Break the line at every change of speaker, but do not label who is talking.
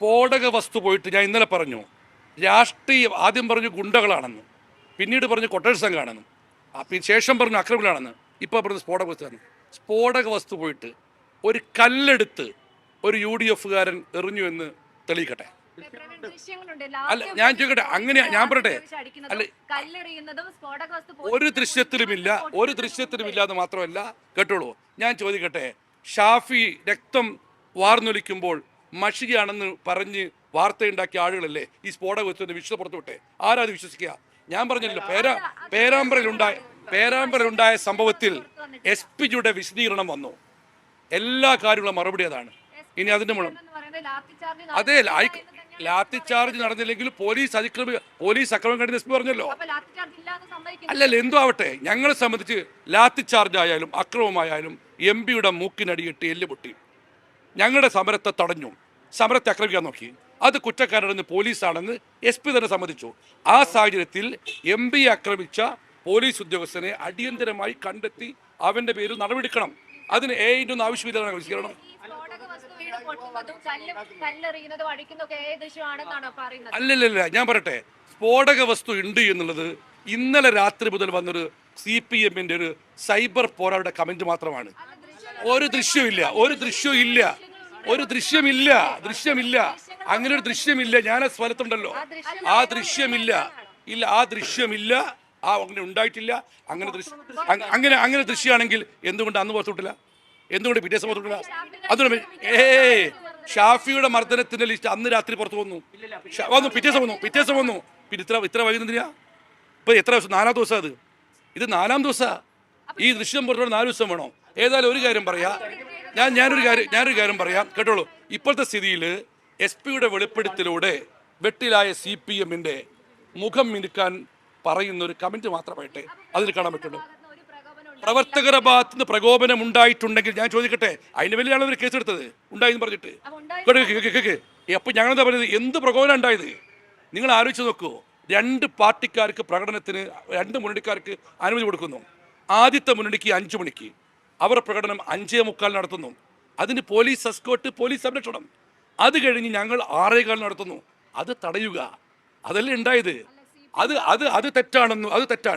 സ്ഫോടക വസ്തു പോയിട്ട് ഞാൻ ഇന്നലെ പറഞ്ഞു രാഷ്ട്രീയ ആദ്യം പറഞ്ഞു ഗുണ്ടകളാണെന്ന് പിന്നീട് പറഞ്ഞു കൊട്ടേഴ്സ് സംഘമാണെന്നും അപ്പം ശേഷം പറഞ്ഞു അക്രമികളാണെന്ന് ഇപ്പോൾ പറഞ്ഞു സ്ഫോടക വസ്തുവാണ് സ്ഫോടക വസ്തു പോയിട്ട് ഒരു കല്ലെടുത്ത് ഒരു യു ഡി എഫുകാരൻ എറിഞ്ഞു എന്ന് തെളിയിക്കട്ടെ. അല്ല ഞാൻ ചോദിക്കട്ടെ അങ്ങനെ ഞാൻ പറയട്ടെ. അല്ല ഒരു ദൃശ്യത്തിലുമില്ല ഒരു ദൃശ്യത്തിലുമില്ല എന്ന് മാത്രമല്ല കേട്ടോളൂ. ഞാൻ ചോദിക്കട്ടെ ഷാഫി രക്തം വാർന്നൊലിക്കുമ്പോൾ മഷികയാണെന്ന് പറഞ്ഞ് വാർത്തയുണ്ടാക്കിയ ആളുകളല്ലേ ഈ സ്ഫോടക വസ്തുവിന്റെ വിശ്വ പുറത്തുവിട്ടെ ആരാത് വിശ്വസിക്കുക? ഞാൻ പറഞ്ഞല്ലോ പേരാ പേരാമ്പ്രയിലുണ്ടായ പേരാമ്പ്രയിലുണ്ടായ സംഭവത്തിൽ എസ് പിജിയുടെ വിശദീകരണം വന്നു. എല്ലാ കാര്യങ്ങളും മറുപടി അതാണ്. ഇനി അതിന്റെ
ലാത്തിച്ചാർജ്
അതെ ലാത്തി ചാർജ് നടന്നില്ലെങ്കിൽ പോലീസ് അതിക്രമി പോലീസ് അക്രമം കണ്ടി എസ് പി പറഞ്ഞല്ലോ. അല്ലല്ല എന്തോ ആവട്ടെ ഞങ്ങളെ സംബന്ധിച്ച് ലാത്തി ചാർജ് ആയാലും അക്രമമായാലും എം പിയുടെ മൂക്കിനടിയിട്ട് എല്ല് പൊട്ടി. ഞങ്ങളുടെ സമരത്തെ തടഞ്ഞു. സമരത്തെ ആക്രമിക്കാൻ നോക്കി. അത് കുറ്റക്കാരനെന്ന് പോലീസാണെന്ന് എസ് പി തന്നെ സമ്മതിച്ചു. ആ സാഹചര്യത്തിൽ എം പി ആക്രമിച്ച പോലീസ് ഉദ്യോഗസ്ഥനെ അടിയന്തരമായി കണ്ടെത്തി അവന്റെ പേരിൽ നടപടിയെടുക്കണം. അതിന് എ ഒന്നും
ഒക്കെ ഏത് ദൃശ്യമാണെന്നാണോ പറയുന്നത്?
അല്ലല്ലല്ല ഞാൻ പറയട്ടെ. സ്ഫോടക വസ്തു ഉണ്ട് എന്നുള്ളത് ഇന്നലെ രാത്രി മുതൽ വന്നൊരു സി പി എമ്മിന്റെ ഒരു സൈബർ പോരാളുടെ കമന്റ് മാത്രമാണ്. ഒരു ദൃശ്യമില്ല ഒരു ദൃശ്യവും ഇല്ല. ഒരു ദൃശ്യമില്ല ദൃശ്യമില്ല. അങ്ങനെ ഒരു ദൃശ്യമില്ല. ഞാൻ ആ സ്ഥലത്തുണ്ടല്ലോ. ആ ദൃശ്യമില്ല. ഇല്ല ആ ദൃശ്യമില്ല. ആ അങ്ങനെ ഉണ്ടായിട്ടില്ല. അങ്ങനെ ദൃശ്യം അങ്ങനെ അങ്ങനെ ദൃശ്യമാണെങ്കിൽ എന്തുകൊണ്ട് അന്ന് പുറത്തുവിട്ടില്ല? എന്തുകൊണ്ട് പിറ്റേ ദിവസം പുറത്തുവിട്ടില്ല? അതുകൊണ്ട് ഏ ഷാഫിയുടെ മർദ്ദനത്തിന്റെ ലിസ്റ്റ് അന്ന് രാത്രി പുറത്തു വന്നു. വന്നു പിറ്റേ ദിവസം വന്നു പിറ്റേ ദിവസം വന്നു. പിന്നെ ഇത്ര ഇത്ര വൈകുന്നതിനാ ഇപ്പൊ എത്ര ദിവസം? നാലാം ദിവസം അത്. ഇത് നാലാം ദിവസ. ഈ ദൃശ്യം പുറത്തോടെ നാല് ദിവസം വേണോ? ഏതായാലും ഒരു കാര്യം പറയാ. ഞാൻ ഞാനൊരു കാര്യം ഞാനൊരു കാര്യം പറയാം. കേട്ടോളൂ. ഇപ്പോഴത്തെ സ്ഥിതിയിൽ എസ് പിയുടെ വെളിപ്പെടുത്തലൂടെ വെട്ടിലായ സി പി എമ്മിന്റെ മുഖം മിനുക്കാൻ പറയുന്ന ഒരു കമന്റ് മാത്രമായിട്ട് അതിൽ കാണാൻ പറ്റുള്ളൂ. പ്രവർത്തകരുടെ ഭാഗത്ത് നിന്ന് പ്രകോപനം ഉണ്ടായിട്ടുണ്ടെങ്കിൽ ഞാൻ ചോദിക്കട്ടെ അതിന് വലിയാണ് അവർ കേസെടുത്തത്? ഉണ്ടായെന്ന് പറഞ്ഞിട്ട്. Cake cake. അപ്പൊ ഞങ്ങളെന്താ പറയുന്നത് എന്ത് പ്രകോപനം ഉണ്ടായത്? നിങ്ങൾ ആലോചിച്ച് നോക്കൂ. രണ്ട് പാർട്ടിക്കാർക്ക് പ്രകടനത്തിന് രണ്ട് മുന്നണിക്കാർക്ക് അനുമതി കൊടുക്കുന്നു. ആദ്യത്തെ മുന്നണിക്ക് അഞ്ചു മണിക്ക്. അവർ പ്രകടനം അഞ്ചേ മുക്കാൽ നടത്തുന്നു. അതിന് പോലീസ് സസ്കോട്ട് പോലീസ് സംരക്ഷണം. അത് കഴിഞ്ഞ് ഞങ്ങൾ ആറേകാൽ നടത്തുന്നു. അത് തടയുക. അതല്ലേ ഉണ്ടായത്? അത് അത് അത് തെറ്റാണെന്നും അത് തെറ്റാണ്.